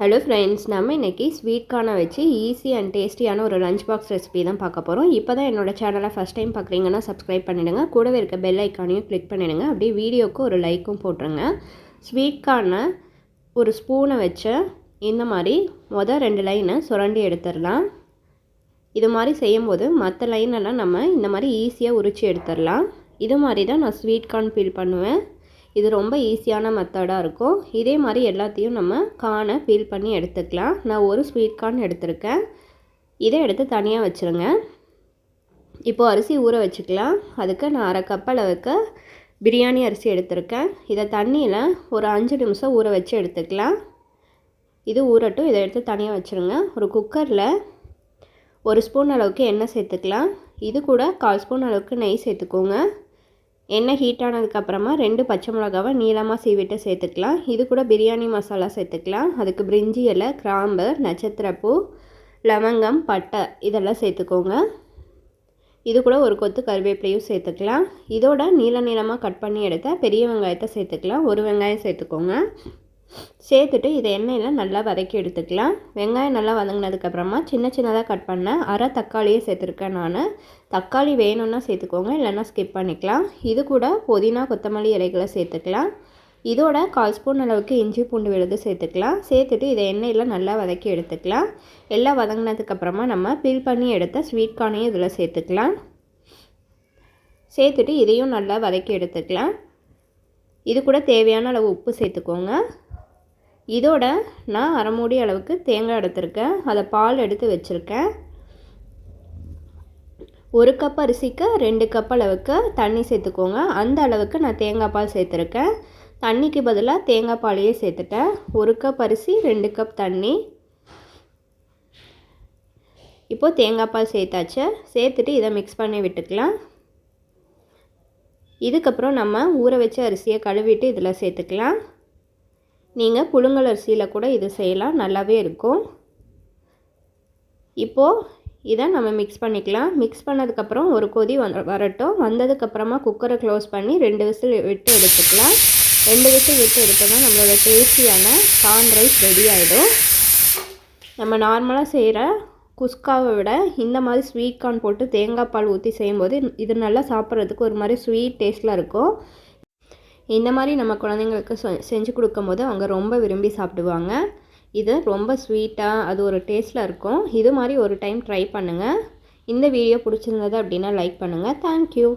Hello friends நம்ம இன்றைக்கி sweet கார்னை வச்சு ஈஸி அண்ட் டேஸ்டியான ஒரு லஞ்ச் பாக்ஸ் ரெசிபி தான் பார்க்க போகிறோம் இப்போ தான் என்னோடய சேனலை ஃபஸ்ட் டைம் பார்க்குறீங்கன்னா சப்ஸ்கிரைப் பண்ணிவிடுங்க கூடவே இருக்க பெல் ஐக்கானையும் கிளிக் பண்ணிடுங்க. அப்படியே வீடியோக்கு ஒரு லைக்கும் போட்டுருங்க. ஸ்வீட் கார்னை ஒரு ஸ்பூனை வச்சு இந்த மாதிரி மொதல் ரெண்டு லைனை சுரண்டி எடுத்துடலாம். இது மாதிரி செய்யும்போது மற்ற லைனெல்லாம் நம்ம இந்த மாதிரி ஈஸியாக உரித்து எடுத்துடலாம். இது மாதிரி தான் நான் ஸ்வீட் கார்ன் பண்ணுவேன். இது ரொம்ப ஈஸியான மெத்தடாக இருக்கும். இதே மாதிரி எல்லாத்தையும் நம்ம கானை பீல் பண்ணி எடுத்துக்கலாம். நான் ஒரு ஸ்வீட் கார்ன் எடுத்திருக்கேன். இதை எடுத்து தனியாக வச்சுருங்க. இப்போது அரிசி ஊற வச்சுக்கலாம். அதுக்கு நான் அரை கப் அளவுக்கு பிரியாணி அரிசி எடுத்திருக்கேன். இதை தண்ணியில் ஒரு அஞ்சு நிமிஷம் ஊற வச்சு எடுத்துக்கலாம். இது ஊறட்டும். இதை எடுத்து தனியாக வச்சுருங்க. ஒரு குக்கரில் ஒரு ஸ்பூன் அளவுக்கு எண்ணெய் சேர்த்துக்கலாம். இது கூட கால் ஸ்பூன் அளவுக்கு நெய் சேர்த்துக்கோங்க. எண்ணெய் ஹீட் ஆனதுக்கப்புறமா ரெண்டு பச்சை மிளகாவை நீளமாக சீவிட்டு சேர்த்துக்கலாம். இது கூட பிரியாணி மசாலா சேர்த்துக்கலாம். அதுக்கு பிரிஞ்சி இலை கிராம்பு நட்சத்திரப்பூ லவங்கம் பட்டை இதெல்லாம் சேர்த்துக்கோங்க. இது கூட ஒரு கொத்து கருவேப்பிலையும் சேர்த்துக்கலாம். இதோட நீள நீளமாக கட் பண்ணி எடுத்தால் பெரிய வெங்காயத்தை சேர்த்துக்கலாம். ஒரு வெங்காயம் சேர்த்துக்கோங்க. சேர்த்துட்டு இதை எண்ணெயில் நல்லா வதக்கி எடுத்துக்கலாம். வெங்காயம் நல்லா வதங்கினதுக்கப்புறமா சின்ன சின்னதாக கட் பண்ண அரை தக்காளியே சேர்த்துருக்கேன் நான். தக்காளி வேணும்னா சேர்த்துக்கோங்க இல்லைன்னா ஸ்கிப் பண்ணிக்கலாம். இது கூட புதினா கொத்தமல்லி இலைகளை சேர்த்துக்கலாம். இதோட கால் ஸ்பூன் அளவுக்கு இஞ்சி பூண்டு விழுது சேர்த்துக்கலாம். சேர்த்துட்டு இதை எண்ணெயில் நல்லா வதக்கி எடுத்துக்கலாம். எல்லாம் வதங்கினதுக்கப்புறமா நம்ம பீல் பண்ணி எடுத்த ஸ்வீட் கார்னையும் இதில் சேர்த்துக்கலாம். சேர்த்துட்டு இதையும் நல்லா வதக்கி எடுத்துக்கலாம். இது கூட தேவையான அளவு உப்பு சேர்த்துக்கோங்க. இதோட நான் அரை மூடி அளவுக்கு தேங்காய் எடுத்திருக்கேன். அதை பால் எடுத்து வச்சுருக்கேன். ஒரு கப் அரிசிக்கு ரெண்டு கப் அளவுக்கு தண்ணி சேர்த்துக்கோங்க. அந்த அளவுக்கு நான் தேங்காய் பால் சேர்த்துருக்கேன். தண்ணிக்கு பதிலாக தேங்காய் பாலையே சேர்த்துட்டேன். ஒரு கப் அரிசி ரெண்டு கப் தண்ணி. இப்போது தேங்காய் பால் சேர்த்தாச்சு. சேர்த்துட்டு இதை மிக்ஸ் பண்ணி விட்டுக்கலாம். இதுக்கப்புறம் நம்ம ஊற வச்ச அரிசியை கழுவிட்டு இதில் சேர்த்துக்கலாம். நீங்கள் புழுங்கலரிசியில் கூட இது செய்யலாம். நல்லாவே இருக்கும். இப்போது இதை நம்ம மிக்ஸ் பண்ணிக்கலாம். மிக்ஸ் பண்ணதுக்கப்புறம் ஒரு கொதி வ வரட்டும். வந்ததுக்கப்புறமா குக்கரை க்ளோஸ் பண்ணி ரெண்டு விசில் விட்டு எடுத்துக்கலாம். ரெண்டு விசில் விட்டு எடுத்தோம்னா நம்மளோட டேஸ்டியான கார்ன் ரைஸ் ரெடி ஆகிடும் நம்ம நார்மலாக செய்கிற குஸ்காவை விட இந்த மாதிரி ஸ்வீட் கார்ன் போட்டு தேங்காய் பால் ஊற்றி செய்யும்போது இது நல்லா சாப்பிட்றதுக்கு ஒரு மாதிரி ஸ்வீட் டேஸ்ட்டில் இருக்கும். இந்த மாதிரி நம்ம குழந்தைங்களுக்கு செஞ்சு கொடுக்கும்போது அவங்க ரொம்ப விரும்பி சாப்பிடுவாங்க. இது ரொம்ப ஸ்வீட்டாக அது ஒரு டேஸ்ட்டில் இருக்கும். இது மாதிரி ஒரு டைம் ட்ரை பண்ணுங்கள் இந்த வீடியோ பிடிச்சிருந்தது அப்படின்னா லைக் பண்ணுங்கள் தேங்க்யூ